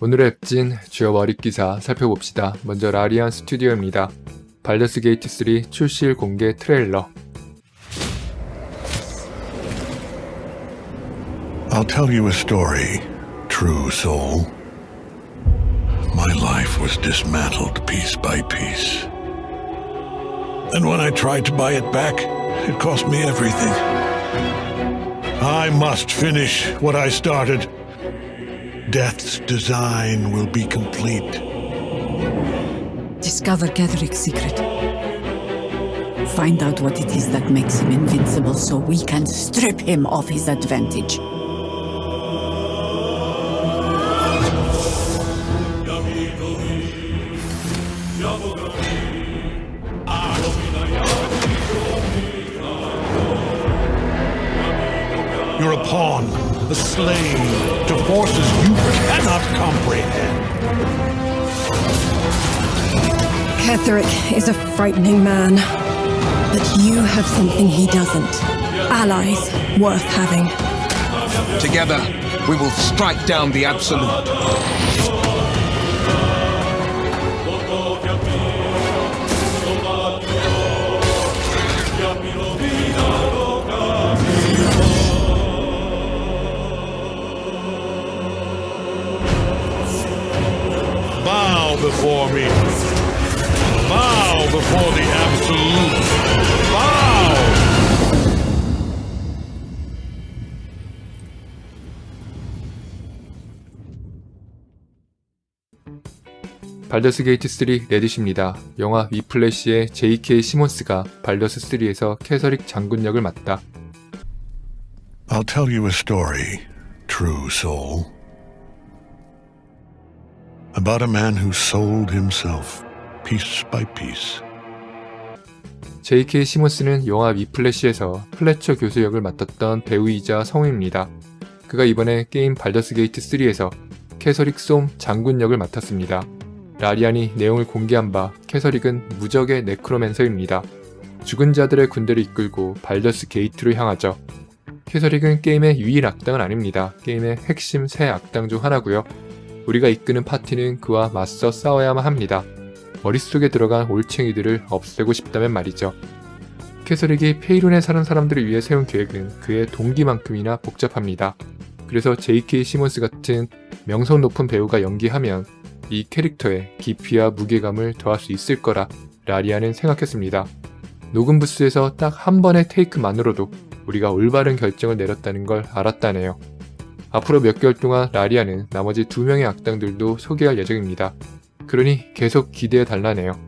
오늘의 앱진 주요 월입 기사 살펴봅시다. 먼저 라리안 스튜디오입니다. 발더스 게이트 3 출시일 공개 트레일러. I'll tell you a story, true soul. My life was dismantled piece by piece. And when I tried to buy it back, it cost me everything. I must finish what I started. Death's design will be complete. Discover Ketheric's secret. Find out what it is that makes him invincible so we can strip him of his advantage. You're a pawn, a slave to forces you cannot comprehend. Ketheric is a frightening man. But you have something he doesn't. Allies worth having. Together, we will strike down the Absolute. 발더스 게이트 3 레딧입니다. 영화 위플래시의 J.K. 시몬스가 발더스 3에서 캐서릭 장군 역을 맡다. I'll tell you a story, true soul. About a man who sold himself, piece by piece. J.K. 시몬스는 영화 위플래시에서 플래처 교수 역을 맡았던 배우이자 성우입니다. 그가 이번에 게임 발더스 게이트 3에서 캐서릭 솜 장군 역을 맡았습니다. 라리안이 내용을 공개한 바 캐서릭은 무적의 네크로맨서입니다. 죽은 자들의 군대를 이끌고 발더스 게이트로 향하죠. 캐서릭은 게임의 유일 악당은 아닙니다. 게임의 핵심 새 악당 중 하나고요. 우리가 이끄는 파티는 그와 맞서 싸워야만 합니다. 머릿속에 들어간 올챙이들을 없애고 싶다면 말이죠. 캐서릭이 페이론에 사는 사람들을 위해 세운 계획은 그의 동기만큼이나 복잡합니다. 그래서 J.K. 시몬스 같은 명성 높은 배우가 연기하면 이 캐릭터의 깊이와 무게감을 더할 수 있을 거라 라리아는 생각했습니다. 녹음 부스에서 딱 한 번의 테이크만으로도 우리가 올바른 결정을 내렸다는 걸 알았다네요. 앞으로 몇 개월 동안 라리아는 나머지 두 명의 악당들도 소개할 예정입니다. 그러니 계속 기대해 달라네요.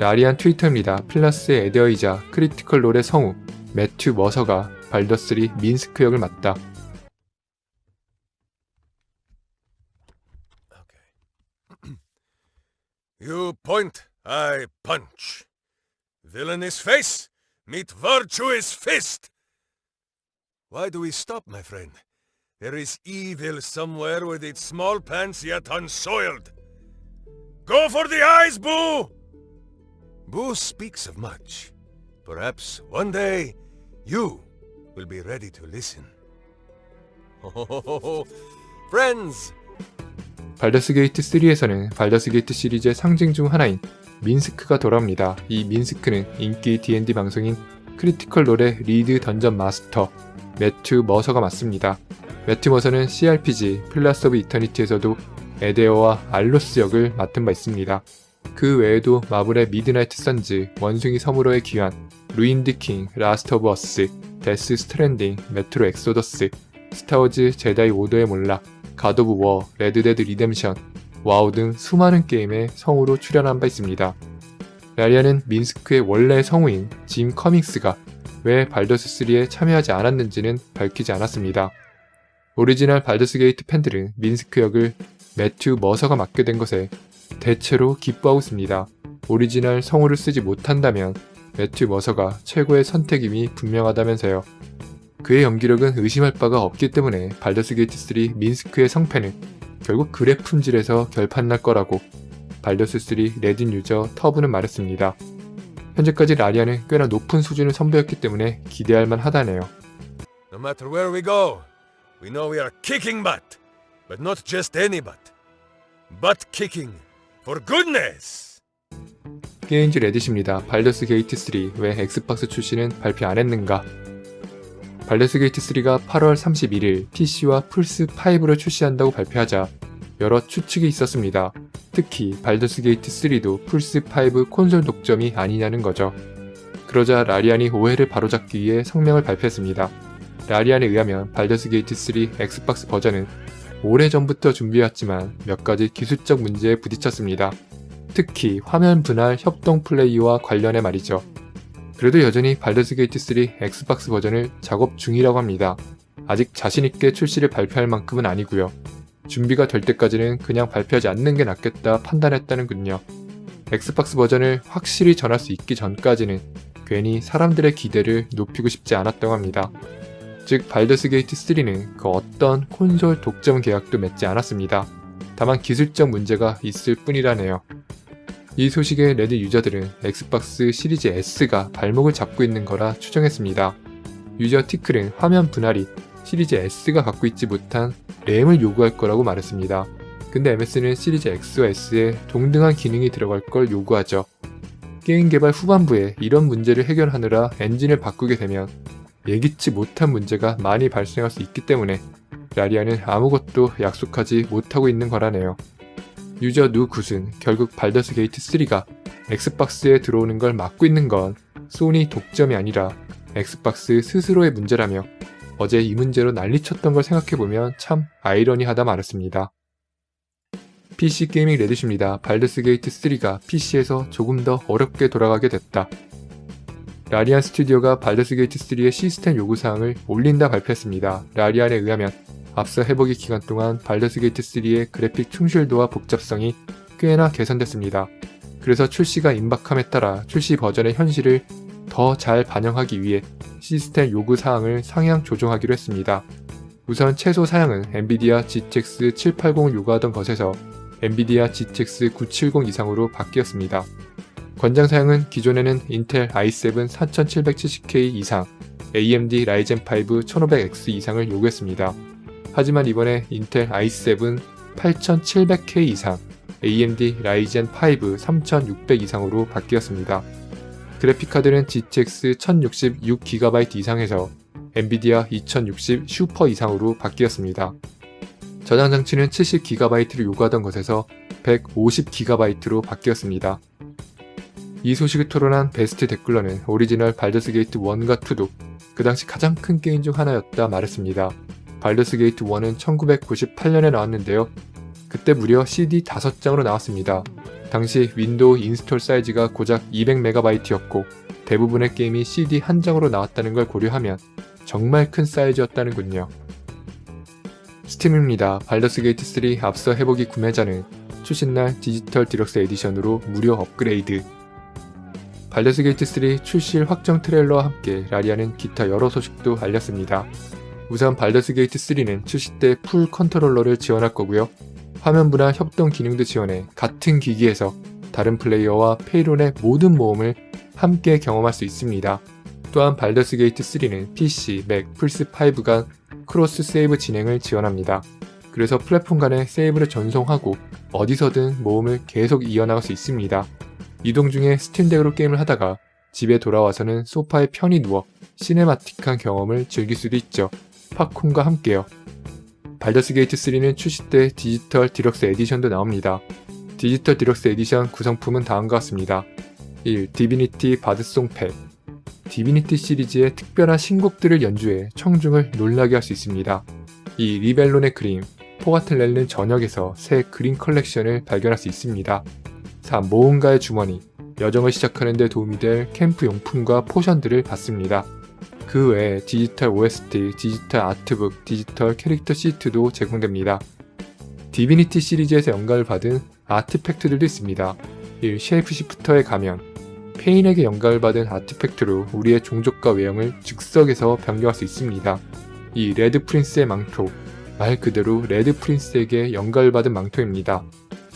라리안 트위터입니다. 플러스의 에더이자 크리티컬 롤의 성우 매튜 머서가 발더3 민스크 역을 맡다. You point, I punch. Villainous face, meet virtuous fist. Why do we stop, my friend? There is evil somewhere with its small pants yet unsoiled. Go for the eyes, Boo! Boo speaks of much. Perhaps one day you will be ready to listen. Friends, 발더스 게이트 3에서는 발더스 게이트 시리즈의 상징 중 하나인 민스크가 돌아옵니다. 이 민스크는 인기 D&D 방송인 크리티컬 롤의 리드 던전 마스터 매튜 머서가 맡습니다. 매튜 머서는 CRPG 플라스 오브 이터니티에서도 에데어와 알로스 역을 맡은 바 있습니다. 그 외에도 마블의 미드나이트 선즈, 원숭이 섬으로의 귀환, 루인드 킹, 라스트 오브 어스, 데스 스트랜딩, 메트로 엑소더스, 스타워즈 제다이 오더의 몰락, 갓 오브 워, 레드데드 리뎀션, 와우 등 수많은 게임에 성우로 출연한 바 있습니다. 라리아는 민스크의 원래 성우인 짐 커밍스가 왜 발더스 3에 참여하지 않았는지는 밝히지 않았습니다. 오리지널 발더스 게이트 팬들은 민스크 역을 매튜 머서가 맡게 된 것에 대체로 기뻐하고 있습니다. 오리지널 성우를 쓰지 못한다면 매튜 머서가 최고의 선택임이 분명하다면서요. 그의 연기력은 의심할 바가 없기 때문에 발더스 게이트 3 민스크의 성패는 결국 글의 품질에서 결판날 거라고 발더스 3 레딘 유저 터브는 말했습니다. 현재까지 라리아는 꽤나 높은 수준을 선보였기 때문에 기대할 만하다네요. No matter where we go, we know we are kicking butt. But not just any butt. Butt kicking. For goodness! 게임즈 레딧입니다. 발더스 게이트 3 왜 엑스박스 출시는 발표 안 했는가? 발더스 게이트 3가 8월 31일 PC와 플스 5로 출시한다고 발표하자 여러 추측이 있었습니다. 특히 발더스 게이트 3도 플스 5 콘솔 독점이 아니냐는 거죠. 그러자 라리안이 오해를 바로잡기 위해 성명을 발표했습니다. 라리안에 의하면 발더스 게이트 3 엑스박스 버전은 오래전부터 준비해왔지만 몇 가지 기술적 문제에 부딪혔습니다. 특히 화면 분할 협동 플레이와 관련해 말이죠. 그래도 여전히 발더스 게이트 3 엑스박스 버전을 작업 중이라고 합니다. 아직 자신있게 출시를 발표할 만큼은 아니고요. 준비가 될 때까지는 그냥 발표하지 않는 게 낫겠다 판단했다는군요. 엑스박스 버전을 확실히 전할 수 있기 전까지는 괜히 사람들의 기대를 높이고 싶지 않았다고 합니다. 즉 발더스 게이트 3는 그 어떤 콘솔 독점 계약도 맺지 않았습니다. 다만 기술적 문제가 있을 뿐이라네요. 이 소식에 레드 유저들은 엑스박스 시리즈 S가 발목을 잡고 있는 거라 추정했습니다. 유저 티클은 화면 분할이 시리즈 S가 갖고 있지 못한 램을 요구할 거라고 말했습니다. 근데 MS는 시리즈 X와 S에 동등한 기능이 들어갈 걸 요구하죠. 게임 개발 후반부에 이런 문제를 해결하느라 엔진을 바꾸게 되면 예기치 못한 문제가 많이 발생할 수 있기 때문에 라리아는 아무것도 약속하지 못하고 있는 거라네요. 유저 누 굿은 결국 발더스 게이트 3가 엑스박스에 들어오는 걸 막고 있는 건 소니 독점이 아니라 엑스박스 스스로의 문제라며 어제 이 문제로 난리쳤던 걸 생각해보면 참 아이러니하다 말했습니다. PC 게이밍 레딧입니다. 발더스 게이트 3가 PC에서 조금 더 어렵게 돌아가게 됐다. 라리안 스튜디오가 발더스 게이트 3의 시스템 요구사항을 올린다 발표했습니다. 라리안에 의하면 앞서 해보기 기간 동안 발더스 게이트 3의 그래픽 충실도와 복잡성이 꽤나 개선됐습니다. 그래서 출시가 임박함에 따라 출시 버전의 현실을 더 잘 반영하기 위해 시스템 요구 사항을 상향 조정하기로 했습니다. 우선 최소 사양은 엔비디아 GTX 780 요구하던 것에서 엔비디아 GTX 970 이상으로 바뀌었습니다. 권장 사양은 기존에는 인텔 i7 4770K 이상, AMD 라이젠 5 1500X 이상을 요구했습니다. 하지만 이번에 인텔 i7 8700K 이상, AMD 라이젠 5 3600 이상으로 바뀌었습니다. 그래픽카드는 GTX 1066GB 이상에서 엔비디아 2060 슈퍼 이상으로 바뀌었습니다. 저장 장치는 70GB를 요구하던 것에서 150GB로 바뀌었습니다. 이 소식을 토론한 베스트 댓글러는 오리지널 발더스 게이트 1과 2도 그 당시 가장 큰 게임 중 하나였다 말했습니다. 발더스 게이트 1은 1998년에 나왔는데요. 그때 무려 CD 5장으로 나왔습니다. 당시 윈도우 인스톨 사이즈가 고작 200MB였고 대부분의 게임이 CD 한 장으로 나왔다는 걸 고려하면 정말 큰 사이즈였다는군요. 스팀입니다. 발더스 게이트 3 앞서 해보기 구매자는 출시날 디지털 디럭스 에디션으로 무료 업그레이드 발더스 게이트 3 출시 확정 트레일러와 함께 라리아는 기타 여러 소식도 알렸습니다. 우선 발더스 게이트 3는 출시 때 풀 컨트롤러를 지원할 거고요. 화면 분할 협동 기능도 지원해 같은 기기에서 다른 플레이어와 페이론의 모든 모험을 함께 경험할 수 있습니다. 또한 발더스 게이트 3는 PC, 맥, 플스5 간 크로스 세이브 진행을 지원합니다. 그래서 플랫폼 간의 세이브를 전송하고 어디서든 모험을 계속 이어나갈 수 있습니다. 이동 중에 스팀덱으로 게임을 하다가 집에 돌아와서는 소파에 편히 누워 시네마틱한 경험을 즐길 수도 있죠. 팝콘과 함께요. 발더스 게이트 3는 출시 때 디지털 디럭스 에디션도 나옵니다. 디지털 디럭스 에디션 구성품은 다음과 같습니다. 1. 디비니티 바드송 팩 디비니티 시리즈의 특별한 신곡들을 연주해 청중을 놀라게 할 수 있습니다. 2. 리벨론의 그림 포가틀 렐른 전역에서 새 그림 컬렉션을 발견할 수 있습니다. 3. 모험가의 주머니 여정을 시작하는 데 도움이 될 캠프 용품과 포션들을 받습니다. 그 외에 디지털 OST, 디지털 아트북, 디지털 캐릭터 시트도 제공됩니다. 디비니티 시리즈에서 영감을 받은 아트팩트들도 있습니다. 1. 쉐이프 시프터의 가면 페인에게 영감을 받은 아트팩트로 우리의 종족과 외형을 즉석에서 변경할 수 있습니다. 2. 레드 프린스의 망토 말 그대로 레드 프린스에게 영감을 받은 망토입니다.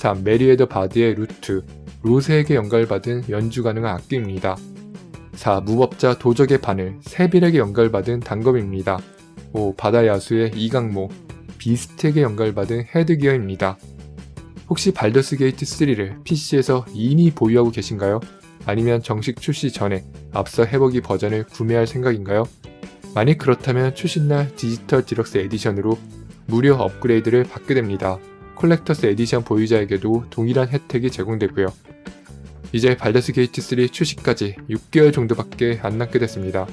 3. 메리에더 바드의 루트 로세에게 연결받은 연주 가능한 악기입니다. 4. 무법자 도적의 바늘 세빌에게 연결받은 단검입니다. 5. 바다 야수의 이강모 비스트에게 연결받은 헤드기어입니다. 혹시 발더스 게이트 3를 PC에서 이미 보유하고 계신가요? 아니면 정식 출시 전에 앞서 해보기 버전을 구매할 생각인가요? 만약 그렇다면 출시날 디지털 디럭스 에디션으로 무료 업그레이드를 받게 됩니다. 콜렉터스 에디션 보유자에게도 동일한 혜택이 제공되고요. 이제 발더스 게이트 3 출시까지 6개월 정도밖에 안 남게 됐습니다.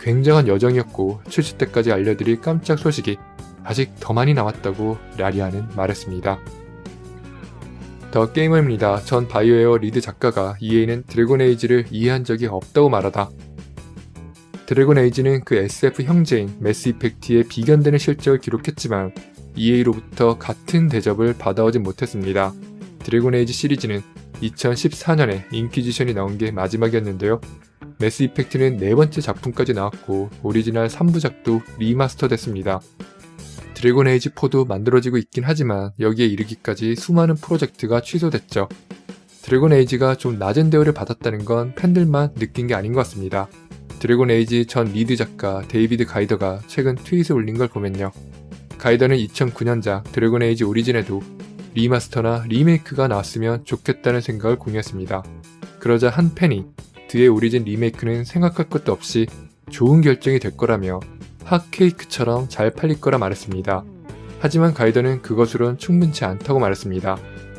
굉장한 여정이었고 출시 때까지 알려드릴 깜짝 소식이 아직 더 많이 남았다고 라리아는 말했습니다. 더 게이머입니다. 전 바이오웨어 리드 작가가 EA는 드래곤 에이지를 이해한 적이 없다고 말하다. 드래곤 에이지는 그 SF 형제인 매스 이펙트의 비견되는 실적을 기록했지만 EA로부터 같은 대접을 받아오지 못했습니다. 드래곤 에이지 시리즈는 2014년에 인퀴지션이 나온 게 마지막이었는데요. 매스 이펙트는 네 번째 작품까지 나왔고 오리지널 3부작도 리마스터 됐습니다. 드래곤 에이지 4도 만들어지고 있긴 하지만 여기에 이르기까지 수많은 프로젝트가 취소됐죠. 드래곤 에이지가 좀 낮은 대우를 받았다는 건 팬들만 느낀 게 아닌 것 같습니다. 드래곤 에이지 전 리드 작가 데이비드 가이더가 최근 트윗을 올린 걸 보면요. 가이더는 2009년작 드래곤 에이지 오리진에도 리마스터나 리메이크가 나왔으면 좋겠다는 생각을 공유했습니다. 그러자 한 팬이 드의 오리진 리메이크는 생각할 것도 없이 좋은 결정이 될 거라며 핫케이크처럼 잘 팔릴 거라 말했습니다. 하지만 가이더는 그것으론 충분치 않다고 말했습니다.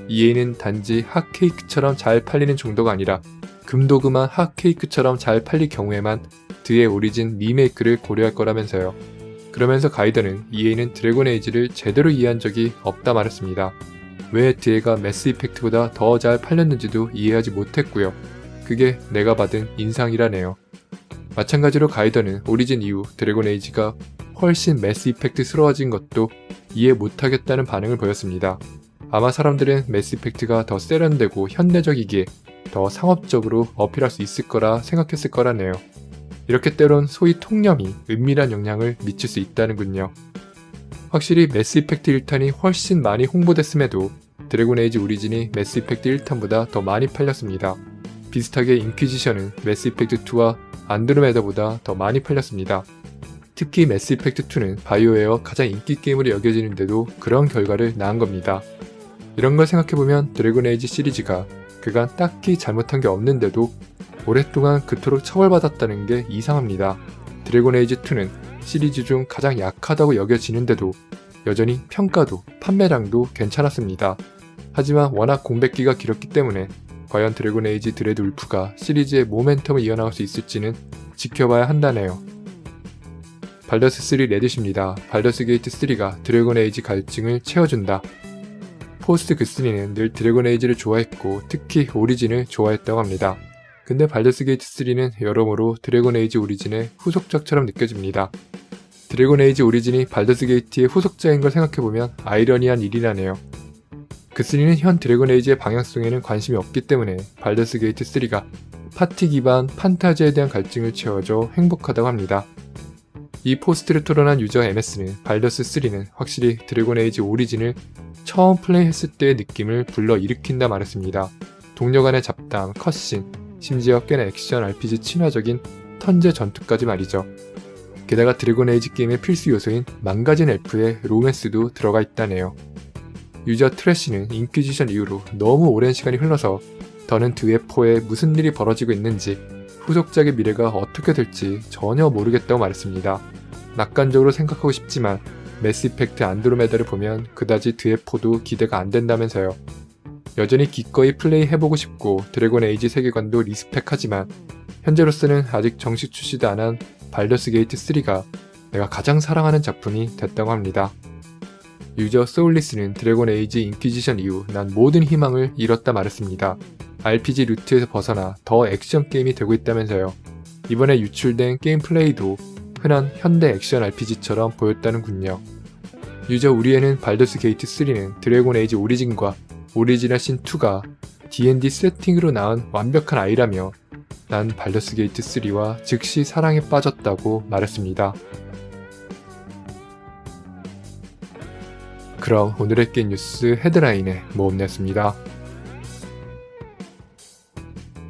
EA는 단지 핫케이크처럼 잘 팔리는 정도가 아니라 금도그만 핫케이크처럼 잘 팔릴 경우에만 드의 오리진 리메이크를 고려할 거라면서요. 그러면서 가이더는 EA는 드래곤 에이지를 제대로 이해한 적이 없다 말했습니다. 왜 드에가 매스 이펙트보다 더 잘 팔렸는지도 이해하지 못했고요. 그게 내가 받은 인상이라네요. 마찬가지로 가이더는 오리진 이후 드래곤 에이지가 훨씬 매스 이펙트스러워진 것도 이해 못하겠다는 반응을 보였습니다. 아마 사람들은 매스 이펙트가 더 세련되고 현대적이기에 더 상업적으로 어필할 수 있을 거라 생각했을 거라네요. 이렇게 때론 소위 통념이 은밀한 영향을 미칠 수 있다는군요. 확실히 매스 이펙트 1탄이 훨씬 많이 홍보됐음에도 드래곤 에이지 오리진이 매스 이펙트 1탄보다 더 많이 팔렸습니다. 비슷하게 인퀴지션은 매스 이펙트 2와 안드로메다보다 더 많이 팔렸습니다. 특히 매스 이펙트 2는 바이오웨어 가장 인기 게임으로 여겨지는데도 그런 결과를 낳은 겁니다. 이런 걸 생각해보면 드래곤 에이지 시리즈가 그간 딱히 잘못한 게 없는데도 오랫동안 그토록 처벌받았다는 게 이상합니다. 드래곤 에이지 2는 시리즈 중 가장 약하다고 여겨지는데도 여전히 평가도 판매량도 괜찮았습니다. 하지만 워낙 공백기가 길었기 때문에 과연 드래곤 에이지 드레드 울프가 시리즈의 모멘텀을 이어나갈 수 있을지는 지켜봐야 한다네요. 발더스 3 레딧입니다. 발더스 게이트 3가 드래곤 에이지 갈증을 채워준다. 포스트 그스니는 늘 드래곤 에이지를 좋아했고 특히 오리진을 좋아했다고 합니다. 근데 발더스 게이트 3는 여러모로 드래곤 에이지 오리진의 후속작처럼 느껴집니다. 드래곤 에이지 오리진이 발더스 게이트의 후속작인 걸 생각해보면 아이러니한 일이라네요. 그스니는 현 드래곤 에이지의 방향성에는 관심이 없기 때문에 발더스 게이트 3가 파티 기반 판타지에 대한 갈증을 채워줘 행복하다고 합니다. 이 포스트를 토론한 유저 MS는 발더스 3는 확실히 드래곤 에이지 오리진을 처음 플레이했을 때의 느낌을 불러일으킨다 말했습니다. 동료 간의 잡담, 컷신, 심지어 꽤나 액션 RPG 친화적인 턴제 전투까지 말이죠. 게다가 드래곤 에이지 게임의 필수 요소인 망가진 엘프의 로맨스도 들어가 있다네요. 유저 트래쉬는 인퀴지션 이후로 너무 오랜 시간이 흘러서 더는 드웨포에 무슨 일이 벌어지고 있는지 후속작의 미래가 어떻게 될지 전혀 모르겠다고 말했습니다. 낙관적으로 생각하고 싶지만 매스 이펙트 안드로메다를 보면 그다지 드웨포도 기대가 안 된다면서요. 여전히 기꺼이 플레이 해보고 싶고 드래곤 에이지 세계관도 리스펙하지만 현재로서는 아직 정식 출시도 안 한 발더스 게이트 3가 내가 가장 사랑하는 작품이 됐다고 합니다. 유저 소울리스는 드래곤 에이지 인퀴지션 이후 난 모든 희망을 잃었다 말했습니다. RPG 루트에서 벗어나 더 액션 게임이 되고 있다면서요. 이번에 유출된 게임 플레이도 흔한 현대 액션 RPG처럼 보였다는군요. 유저 우리에는 발더스 게이트 3는 드래곤 에이지 오리진과 오리지널 신 2가 D&D 세팅으로 나온 완벽한 아이라며 난 발더스 게이트 3와 즉시 사랑에 빠졌다고 말했습니다. 그럼 오늘의 게임 뉴스 헤드라인에 모험냈습니다.